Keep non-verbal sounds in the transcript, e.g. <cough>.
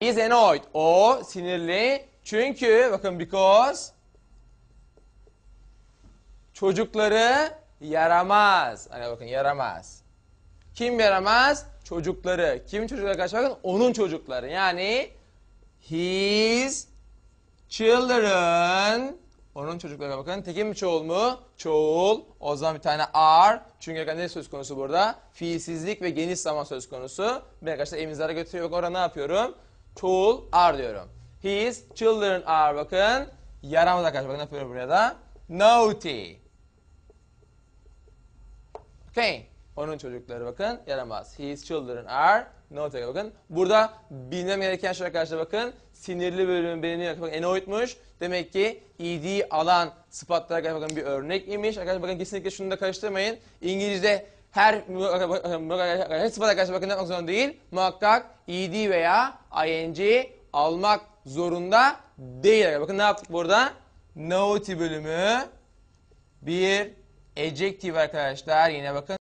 İs annoyed. O sinirli. Çünkü bakın because çocukları yaramaz. Hani bakın yaramaz. Kim yaramaz? Çocukları. Kim çocukları kaç bakın? Onun çocukları. Yani his children onun çocuklarına bakın. Tekil mi çoğul mu? Çoğul. O zaman bir tane are. Çünkü ne söz konusu burada? Fiilsizlik ve geniş zaman söz konusu. Ben arkadaşlar elimizlere götürüyor. Bak orada ne yapıyorum? Çoğul are diyorum. His children are bakın. Yaramaz arkadaşlar. Bakın yapıyorum buraya da? Naughty. Okay. Onun çocukları bakın yaramaz. His children are naughty. Bakın burada bilmem gereken şey arkadaşlar bakın. Sinirli bölümün belirli bakın annoyed'muş. Demek ki ed alan sıfatlar arkadaşlar bakın bir örnek imiş. Arkadaşlar bakın kesinlikle şunu da karıştırmayın. İngilizce her <laughs> her sıfat arkadaşlar bakın yapmak zorunda değil. Muhakkak ed veya ing almak zorunda değil. Bakın ne yaptık burada? Naughty bölümü bir adjective arkadaşlar. Yine bakın